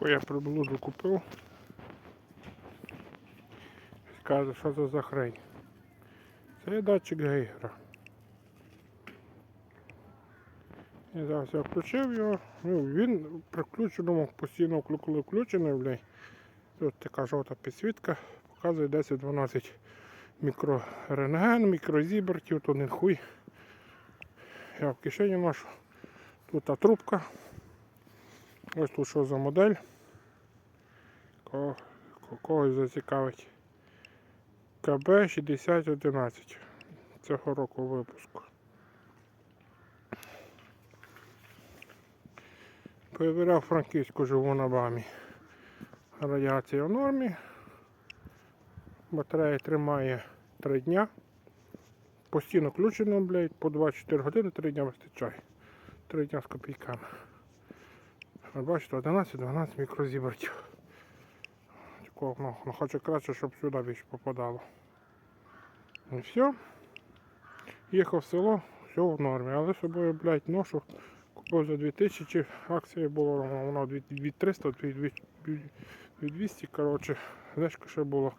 Таку я приблуду купив. Каже, що це за хрень. Це датчик Гейгера. Я зараз я включив його. Ну, він при включеному постійно вклю- включений, блядь. Тут така жовта підсвітка, показує 10-12 мікрорентген, мікрозібертів, то не хуй. Я в кишені ношу. Тут та трубка. Ось тут що за модель. Кого, когось зацікавить. КБ 6011 цього року випуску. Перевіряв франківську живу на бамі. Радіація в нормі. Батарея тримає 3 дня. Постійно включено, блядь, по 24 години 3 дня вистачає. 3 дня з копійками. Бачите, 11-12 мікрозібертів. Такого, ну, ну, краще, щоб сюди більше попадало. І все. Їхав в село, все в нормі. Але собою, блядь, ношу. Купив за 2000, акція була, воно 2300, 2200, коротше, знижка ще було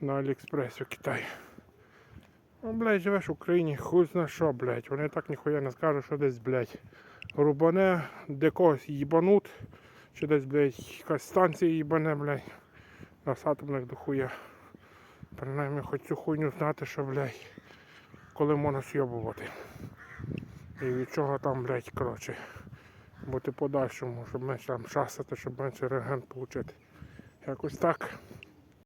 на Аліекспресі в Китаї. Ну, блядь, живеш в Україні, хуй зна що, блядь. Вони так ніхуя не скажуть, що десь, блядь, рубане, де когось їбанут, чи десь, блядь, якась станція їбане, блядь. Нас атомних дохуя. Принаймні хоч цю хуйню знати, що, блядь, коли можна сйобувати. І від чого там, блядь, коротше, бути подальшому, щоб менше там шастати, щоб менше реген отримати. Якось так.